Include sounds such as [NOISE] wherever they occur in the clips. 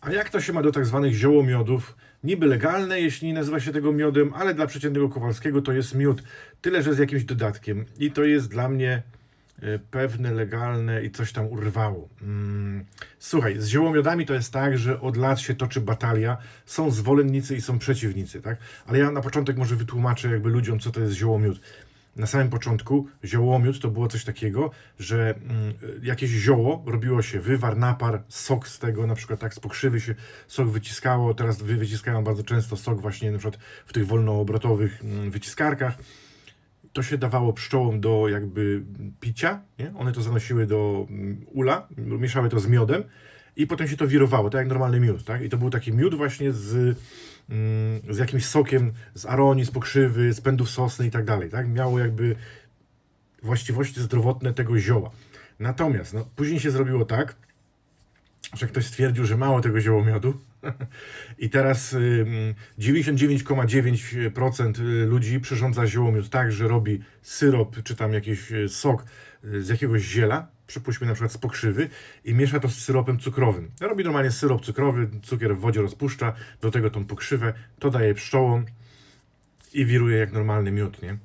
A jak to się ma do tak zwanych ziołomiodów? Niby legalne, jeśli nie nazywa się tego miodem, ale dla przeciętnego Kowalskiego to jest miód. Tyle, że z jakimś dodatkiem. I to jest dla mnie e, pewne, legalne i coś tam urwało. Mm. Słuchaj, z ziołomiodami to jest tak, że od lat się toczy batalia. Są zwolennicy i są przeciwnicy, tak? Ale ja na początek może wytłumaczę jakby ludziom, co to jest ziołomiód na samym początku ziołomiód to było coś takiego, że mm, jakieś zioło robiło się wywar, napar, sok z tego, na przykład tak z pokrzywy się sok wyciskało, teraz wy- wyciskają bardzo często sok właśnie na przykład w tych wolnoobrotowych mm, wyciskarkach. To się dawało pszczołom do jakby picia, nie? one to zanosiły do mm, ula, mieszały to z miodem i potem się to wirowało, tak jak normalny miód, tak? I to był taki miód właśnie z, mm, z jakimś sokiem, z aronii, z pokrzywy, z pędów sosny i tak dalej, tak? Miało jakby właściwości zdrowotne tego zioła. Natomiast no, później się zrobiło tak, że ktoś stwierdził, że mało tego ziołomiodu [LAUGHS] i teraz ym, 99,9% ludzi przyrządza ziołomiód tak, że robi syrop czy tam jakiś y, sok y, z jakiegoś ziela, przypuśćmy na przykład z pokrzywy i miesza to z syropem cukrowym. Robi normalnie syrop cukrowy, cukier w wodzie rozpuszcza, do tego tą pokrzywę, to daje pszczołom i wiruje jak normalny miód, nie?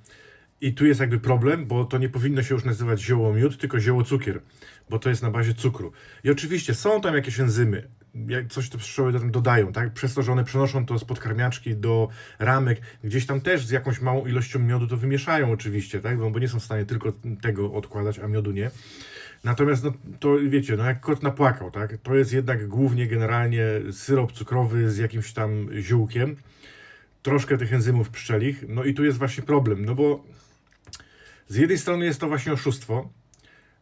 I tu jest jakby problem, bo to nie powinno się już nazywać zioło miód, tylko zioło cukier, bo to jest na bazie cukru. I oczywiście są tam jakieś enzymy, jak coś te pszczoły tam dodają, tak? Przez to, że one przenoszą to z podkarmiaczki do ramek, gdzieś tam też z jakąś małą ilością miodu to wymieszają oczywiście, tak? Bo bo nie są w stanie tylko tego odkładać, a miodu nie. Natomiast no, to wiecie, no jak kot napłakał, tak? To jest jednak głównie generalnie syrop cukrowy z jakimś tam ziółkiem troszkę tych enzymów pszczelich. No i tu jest właśnie problem, no bo z jednej strony jest to właśnie oszustwo,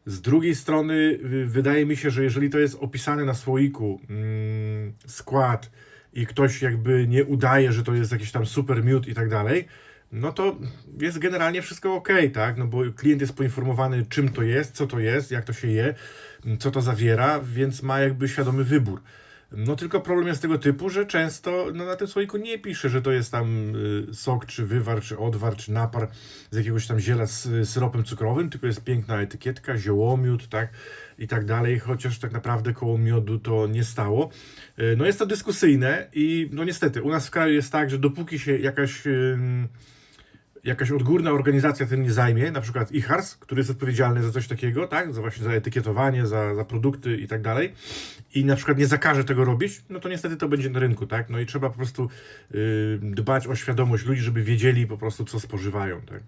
z drugiej strony y, wydaje mi się, że jeżeli to jest opisane na słoiku mm, skład i ktoś jakby nie udaje, że to jest jakiś tam super miód i tak dalej, no to jest generalnie wszystko ok, tak? No bo klient jest poinformowany, czym to jest, co to jest, jak to się je, co to zawiera, więc ma jakby świadomy wybór. No tylko problem jest tego typu, że często no, na tym słoiku nie pisze, że to jest tam y, sok, czy wywar, czy odwar, czy napar z jakiegoś tam ziela z syropem cukrowym, tylko jest piękna etykietka, ziołomiód, tak, i tak dalej, chociaż tak naprawdę koło miodu to nie stało. Y, no jest to dyskusyjne i no niestety, u nas w kraju jest tak, że dopóki się jakaś... ym, jakaś odgórna organizacja tym nie zajmie, na przykład IHARS, który jest odpowiedzialny za coś takiego, tak, za właśnie za etykietowanie, za, za produkty i tak dalej, i na przykład nie zakaże tego robić, no to niestety to będzie na rynku, tak, no i trzeba po prostu yy, dbać o świadomość ludzi, żeby wiedzieli po prostu, co spożywają, tak.